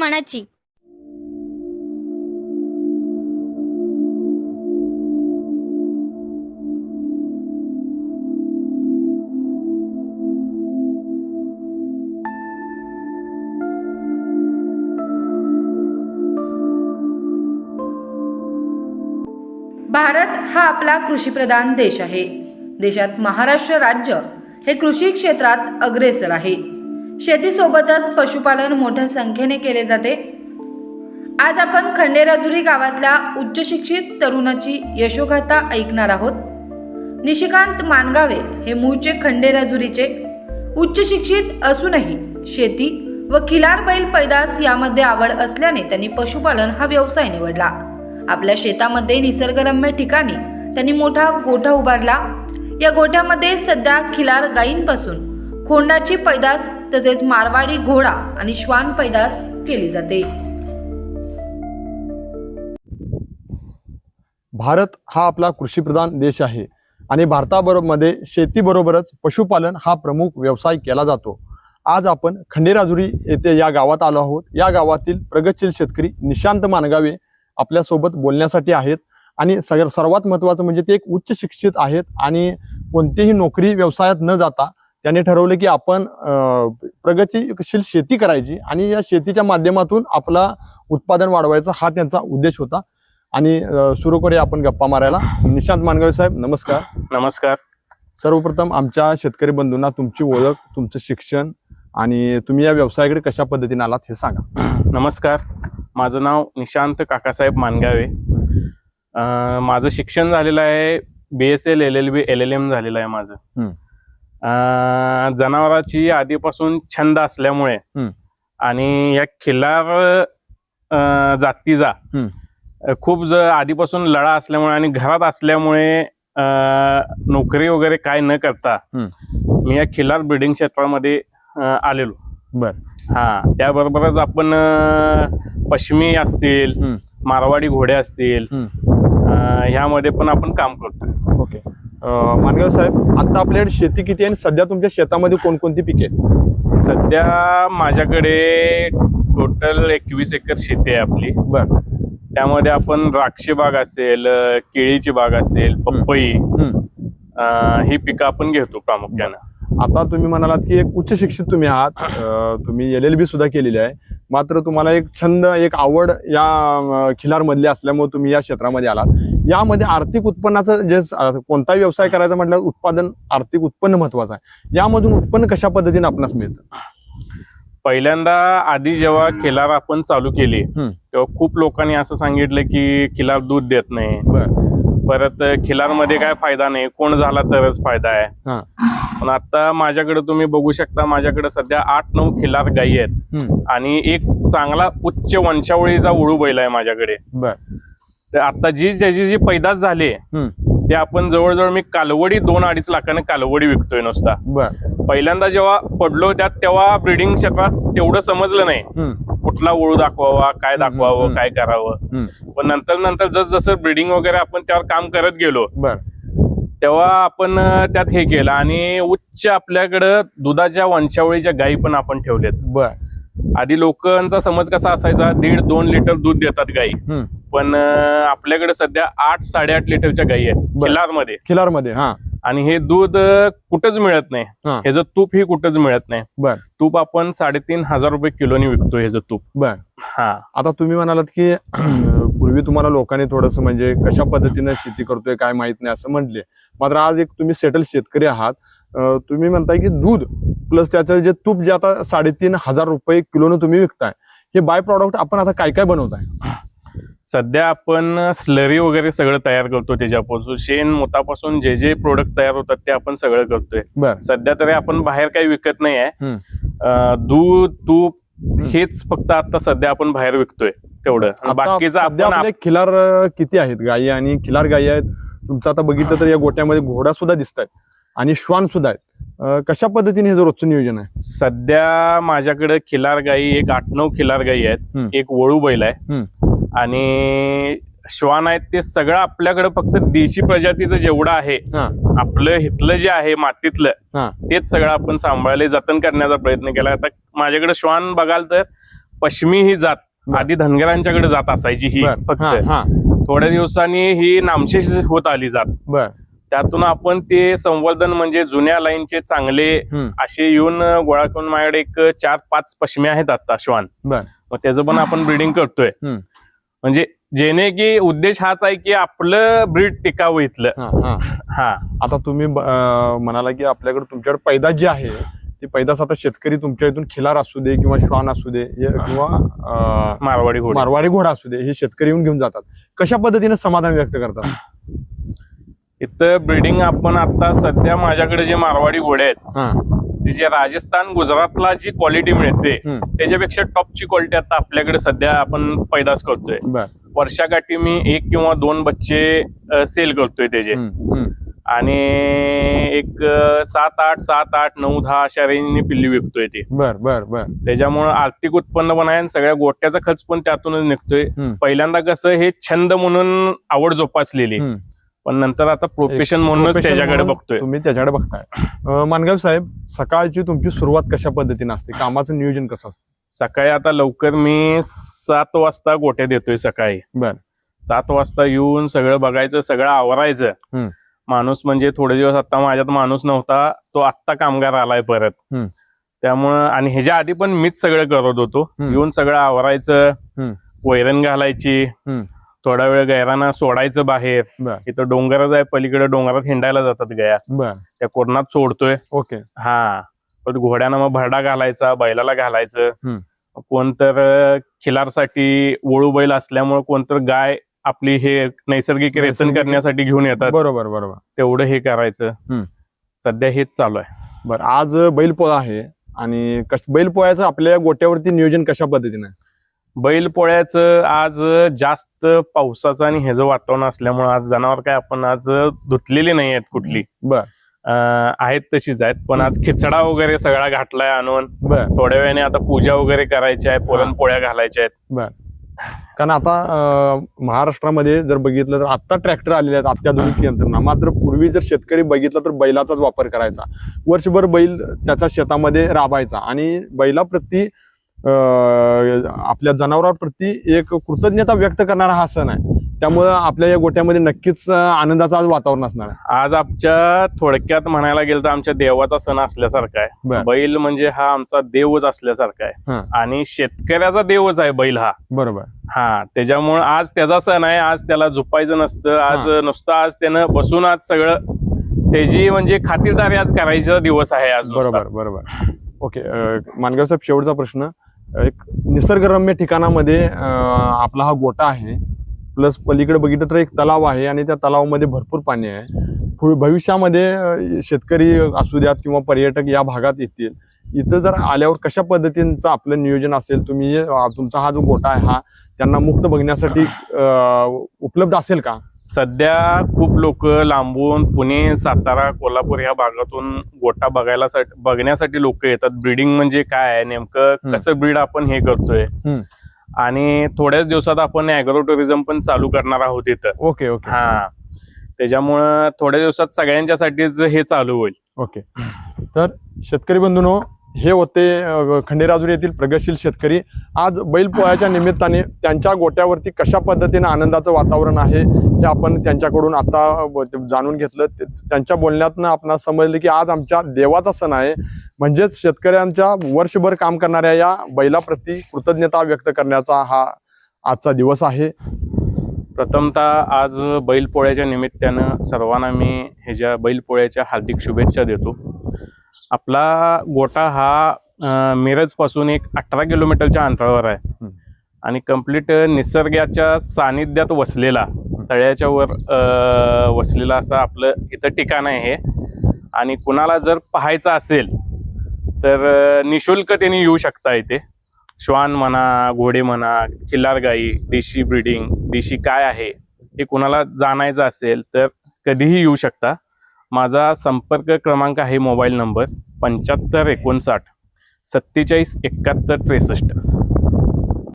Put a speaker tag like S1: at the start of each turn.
S1: मनाची.
S2: भारत हा आपला कृषीप्रधान देश आहे. देशात महाराष्ट्र राज्य हे कृषी क्षेत्रात अग्रेसर आहे. शेतीसोबतच पशुपालन मोठ्या संख्येने केले जाते. आज आपण खंडेराजुरी गावातल्या उच्च शिक्षित तरुणाची यशोगाथा ऐकणार आहोत. निशिकांत मानगावे हे मूळचे खंडेराजुरीचे उच्च शिक्षित असूनही शेती व खिलार बैल पैदास यामध्ये आवड असल्याने त्यांनी पशुपालन हा व्यवसाय निवडला. आपल्या शेतामध्ये निसर्गरम्य ठिकाणी त्यांनी मोठा गोठा उभारला. या गोठ्यामध्ये सध्या खिलार गायींपासून खोंडाची पैदास तसेच मारवाडी घोडा आणि श्वान पैदास केली जाते.
S3: भारत हा आपला कृषीप्रधान देश आहे आणि भारताबरोबरमध्ये शेतीबरोबरच पशुपालन हा प्रमुख व्यवसाय केला जातो. आज आपण खंडेराजुरी येथे या गावात आलो आहोत. या गावातील प्रगतशील शेतकरी निशांत मानगावे आपल्यासोबत बोलण्यासाठी आहेत आणि सग सर्वात महत्त्वाचं म्हणजे ते एक उच्च शिक्षित आहेत आणि कोणतीही नोकरी व्यवसायात न जाता त्यांनी ठरवलं की आपण प्रगतीशील शेती करायची आणि या शेतीच्या माध्यमातून आपला उत्पादन वाढवायचा हा त्यांचा उद्देश होता. आणि सुरू करूया आपण गप्पा मारायला. निशांत मानगावे साहेब नमस्कार.
S4: नमस्कार.
S3: सर्वप्रथम आमच्या शेतकरी बंधूंना तुमची ओळख तुमचं शिक्षण आणि तुम्ही या व्यवसायाकडे कशा पद्धतीने आलात हे सांगा.
S4: नमस्कार. माझं नाव निशांत काकासाहेब मानगावे. अं, माझं शिक्षण झालेलं आहे B S L L L B L L M झालेलं आहे माझं.
S3: हम्म.
S4: अं, जनावराची आधीपासून छंद असल्यामुळे
S3: हम्म.
S4: आणि या खिल्लार अं, जातीचा
S3: हम्म.
S4: अं, खूप ज आधीपासून लढा असल्यामुळे आणि घरात असल्यामुळे अं, नोकरी वगैरे काय न करता मी या खिल्लार ब्रिडिंग क्षेत्रामध्ये अं, आलेलो
S3: बर
S4: हा त्याबरोबरच आपण अं, पश्चिमी असतील
S3: हम्म.
S4: मारवाडी घोडे असतील
S3: हम्म.
S4: अं, ह्यामध्ये पण आपण काम करतोय
S3: ओके मानगावे साहेब आता आपल्याकडे शेती किती आहे आणि सध्या तुमच्या शेतामध्ये कोणकोणती पिके आहेत?
S4: सध्या माझ्याकडे टोटल एकवीस एकर शेती आहे आपली.
S3: बर.
S4: त्यामध्ये आपण द्राक्षी बाग असेल अं, केळीची बाग असेल पपई
S3: हम्म.
S4: अं, ही पिकं आपण घेतो प्रामुख्यानं.
S3: आता तुम्ही म्हणालात की एक उच्च शिक्षित तुम्ही आहात. अ, तुम्ही एल एल बी सुद्धा केलेली आहे. मात्र तुम्हाला एक छंद एक आवड या खिलारमधली असल्यामुळे तुम्ही या क्षेत्रामध्ये आलात. यामध्ये आर्थिक उत्पन्नाचं जे कोणताही व्यवसाय करायचा म्हटलं उत्पादन आर्थिक उत्पन्न महत्वाचं आहे. यामधून उत्पन्न कशा पद्धतीने आपणास मिळतं?
S4: पहिल्यांदा आधी जेव्हा खिलार आपण चालू केली. तेव्हा खूप लोकांनी असं सांगितलं की खिलार दूध देत नाही.
S3: बर.
S4: परत खिलारमध्ये काय फायदा नाही. कोण झाला तरच फायदा आहे. पण आता माझ्याकडे तुम्ही बघू शकता माझ्याकडे सध्या आठ नऊ खिलार गायी आहेत. आणि एक चांगला उच्च वंशावळीचा उळू बैल आहे माझ्याकडे तर आता जी ज्याची जी पैदास झाली. ते आपण जवळजवळ मी कालवडी दोन अडीच लाखाने कालवडी विकतोय नुसता पहिल्यांदा जेव्हा पडलो त्यात तेव्हा ब्रिडिंग क्षेत्रात तेवढं समजलं नाही. कुठला ओळू दाखवावा काय दाखवावं. काय करावं. पण नंतर नंतर जस जसं ब्रिडिंग वगैरे आपण त्यावर काम करत गेलो तेव्हा आपण त्यात हे केलं आणि उच्च आपल्याकडं दुधाच्या वंशावळीच्या गायी पण आपण ठेवलेत
S3: बर.
S4: आधी लोकांचा समज कसा असायचा? दीड दोन लिटर दूध देतात गायी.
S3: हम्म.
S4: पण आपल्याकडे सध्या आठ साडेआठ लिटरच्या गायी आहेत. खिलारमध्ये.
S3: खिलारमध्ये हा.
S4: आणि हे दूध कुठंच मिळत नाही.
S3: हा.
S4: ह्याचं तूप ही कुठंच मिळत नाही.
S3: बर.
S4: तूप आपण साडेतीन हजार रुपये किलोनी विकतो ह्याचं तूप.
S3: बर.
S4: हा.
S3: आता तुम्ही म्हणालात की पूर्वी तुम्हाला लोकांनी थोडस म्हणजे कशा पद्धतीनं शेती करतोय काय माहीत नाही असं म्हटले मात्र आज एक तुम्ही सेटल शेतकरी आहात. तुम्ही म्हणताय की दूध प्लस त्याचं जे तूप जे आता साडेतीन हजार रुपये किलोनं तुम्ही विकताय. हे बाय प्रॉडक्ट आपण आता काय काय बनवताय?
S4: सध्या आपण स्लरी वगैरे सगळं तयार करतो त्याच्यापासून. शेण मोतापासून जे जे प्रोडक्ट तयार होतात ते आपण सगळं करतोय. सध्या तरी आपण बाहेर काही विकत नाही आहे दूध तूप हेच फक्त आता सध्या आपण बाहेर विकतोय. तेवढं बाकीचं आपण
S3: आपले खिलार किती आहेत गायी आणि खिलार गायी आहेत तुमचं आता बघितलं तर या गोट्यामध्ये घोडा सुद्धा दिसत आहेत आणि श्वान सुद्धा आहेत कशा पद्धतीने हे जो रोजचं नियोजन आहे
S4: सध्या माझ्याकडे खिलार गाई एक आठ नऊ खिलार गाई आहेत. एक वळू बैल आहे. आणि श्वान आहेत ते सगळं आपल्याकडे फक्त देशी प्रजातीचं जेवढं आहे. आपलं हितलं जे आहे मातीतलं. तेच सगळं आपण सांभाळले जतन करण्याचा प्रयत्न केला आता माझ्याकडे श्वान बघाल तर पश्चिमी ही जात. आधी धनगरांच्याकडे जात असायची ही
S3: बर.
S4: फक्त.
S3: हा
S4: थोड्या दिवसांनी ही नामशेष होत आली जात.
S3: बर.
S4: त्यातून आपण ते संवर्धन म्हणजे जुन्या लाईनचे चांगले
S3: हम्म.
S4: असे येऊन गोळा करून माझ्याकडे एक चार पाच पश्चिमे आहेत आता श्वान.
S3: बर.
S4: मग त्याचं पण आपण ब्रीडिंग करतोय.
S3: हम्म.
S4: म्हणजे जेणे की उद्देश हाच आहे की आपलं ब्रीड टिकावं इथलं.
S3: हा हा.
S4: हा.
S3: आता तुम्ही ब- अं, म्हणाला की आपल्याकडे तुमच्याकडे पैदास जी आहे. ती पैदास आता शेतकरी तुमच्या इथून खिलार असू दे किंवा श्वान असू दे किंवा
S4: मारवाडी घोडे.
S3: मारवाडी घोडा असू दे हे शेतकरी येऊन घेऊन जातात. कशा पद्धतीने समाधान व्यक्त करतात?
S4: इथं ब्रीडिंग आपण आता सध्या माझ्याकडे जे मारवाडी घोडे आहेत ते जे राजस्थान गुजरातला जी क्वालिटी मिळते. त्याच्यापेक्षा टॉपची क्वालिटी आता आपल्याकडे सध्या आपण पैदास करतोय. वर्षाकाठी मी एक किंवा दोन बच्चे सेल करतोय त्याचे. आणि एक सात आठ सात आठ नऊ दहा अशा रेंजने पिल्ली विकतोय ते.
S3: बर बर बर.
S4: त्याच्यामुळं आर्थिक उत्पन्न पण आहे आणि सगळ्या गोट्याचा खर्च पण त्यातूनच निघतोय.
S3: हम्म.
S4: पहिल्यांदा कसं हे छंद म्हणून आवड जोपासलेली.
S3: हम्म.
S4: पण नंतर आता प्रोफेशन म्हणूनच
S3: Profession
S4: त्याच्याकडे
S3: म्हणून
S4: बघतोय.
S3: तुम्ही त्याच्याकडे बघताय. अं, मानगाव साहेब सकाळची तुमची सुरुवात कशा पद्धतीने असते? कामाचं नियोजन कसं असतं?
S4: सकाळी आता लवकर मी सात वाजता गोट्या देतोय सकाळी.
S3: बर.
S4: सात वाजता येऊन सगळं बघायचं सगळं आवरायचं.
S3: हम्म.
S4: माणूस म्हणजे थोडे दिवस आता माझ्यात माणूस नव्हता तो आत्ता कामगार आलाय परत. त्यामुळं आणि ह्याच्या आधी पण मीच सगळं करत होतो. येऊन सगळं आवरायचं. वैरण घालायची. थोडा वेळ गैराना सोडायचं बाहेर इथं डोंगरच आहे पलीकडे डोंगरात हिंडायला जातात गया त्या कोरणात सोडतोय
S3: ओके
S4: हा पण घोड्यानं मग भरडा घालायचा बैलाला घालायचं. कोणतर खिलारसाठी वळू बैल असल्यामुळे कोणतर गाय आपली हे नैसर्गिक रेतन करण्यासाठी घेऊन येतात.
S3: बरोबर बरोबर.
S4: तेवढं हे करायचं. सध्या हेच चालू आहे.
S3: बर आज बैलपोळा आहे आणि बैलपोळ्याचं आपल्या गोट्यावरती नियोजन कशा पद्धतीने आहे?
S4: बैल पोळ्याचं आज जास्त पावसाचं आणि ह्याचं वातावरण असल्यामुळे आज जनावर काय आपण आज धुतलेली नाही आहेत कुठली.
S3: बर.
S4: आहेत तशीच आहेत पण आज खिचडा वगैरे सगळा घातलाय आणून. थोड्या वेळाने आता पूजा वगैरे करायची आहे पुरणपोळ्या घालायच्या आहेत.
S3: बर. कारण आता महाराष्ट्रामध्ये जर बघितलं तर आता ट्रॅक्टर आलेले आहेत अत्याधुनिक यंत्रणा. मात्र पूर्वी जर शेतकरी बघितलं तर बैलाचाच वापर करायचा. वर्षभर बैल त्याच्या शेतामध्ये राबायचा आणि बैलाप्रती अं, आपल्या जनावरांप्रती एक कृतज्ञता व्यक्त करणारा हा सण आहे. त्यामुळं आपल्या या गोट्यामध्ये नक्कीच आनंदाचं आज वातावरण असणार आहे.
S4: आज आमच्या थोडक्यात म्हणायला गेलं तर आमच्या देवाचा सण असल्यासारखा आहे. बैल म्हणजे हा आमचा देवच असल्यासारखा. आहे. आणि शेतकऱ्याचा देवच आहे बैल हा.
S3: बरोबर.
S4: हा त्याच्यामुळे आज त्याचा सण आहे. आज त्याला झोपायचं नसतं. आज नुसतं आज त्यानं बसून आज सगळं त्याची म्हणजे खातिरदारी आज करायचा दिवस आहे आज.
S3: बरोबर बरोबर. ओके मानगाव साहेब शेवटचा प्रश्न. एक निसर्गरम्य ठिकाणामध्ये आपला हा गोटा आहे. प्लस पलीकडे बघितलं तर एक तलाव आहे आणि त्या तलावामध्ये भरपूर पाणी आहे. भविष्यामध्ये शेतकरी असू द्यात किंवा पर्यटक या भागात येतील. इथं जर आल्यावर कशा पद्धतीचं आपलं नियोजन असेल तुम्ही तुमचा हा जो गोटा आहे हा त्यांना मुक्त बघण्यासाठी उपलब्ध असेल का?
S4: सध्या खूप लोक लांबून पुणे सातारा कोल्हापूर ह्या भागातून गोटा बघायला साठी- बघण्यासाठी लोक येतात. ब्रीडिंग म्हणजे काय आहे? नेमकं. कसं ब्रीड आपण हे करतोय. आणि थोड्याच दिवसात आपण अॅग्रो टुरिझम पण चालू करणार आहोत इथं.
S3: Okay okay.
S4: हा. त्याच्यामुळं थोड्या दिवसात सगळ्यांच्यासाठीच हे चालू होईल.
S3: ओके. तर शेतकरी बंधूंनो हे होते अ, खंडेराजुरी येथील प्रगतशील शेतकरी. आज बैलपोळ्याच्या निमित्ताने त्यांच्या गोट्यावरती कशा पद्धतीने आनंदाचं वातावरण आहे हे आपण त्यांच्याकडून आता जाणून घेतलं. त्यांच्या बोलण्यातनं आपण समजलं की आज आमच्या देवाचा सण आहे. म्हणजेच शेतकऱ्यांच्या वर्षभर काम करणाऱ्या या बैलाप्रती कृतज्ञता व्यक्त करण्याचा हा आजचा दिवस आहे.
S4: प्रथमतः आज बैलपोळ्याच्या निमित्तानं सर्वांना मी ह्याच्या बैलपोळ्याच्या हार्दिक शुभेच्छा देतो. आपला गोटा हा मिरजपासून एक अठरा किलोमीटरच्या अंतरावर आहे. आणि कंप्लीट निसर्गाच्या सानिध्यात वसलेला तळ्याच्या वर वसलेला असं आपलं इथं ठिकाण आहे हे. आणि कुणाला जर पाहायचं असेल तर निशुल्क त्यांनी येऊ शकता इथे. श्वान म्हणा घोडे म्हणा किल्लार गाई देशी ब्रीडिंग देशी काय आहे हे कुणाला जाणायचं असेल तर कधीही येऊ शकता. माझा संपर्क क्रमांक आहे मोबाईल नंबर पंच्याहत्तर एकोणसाठ सत्तेचाळीस एकाहत्तर त्रेसष्ट.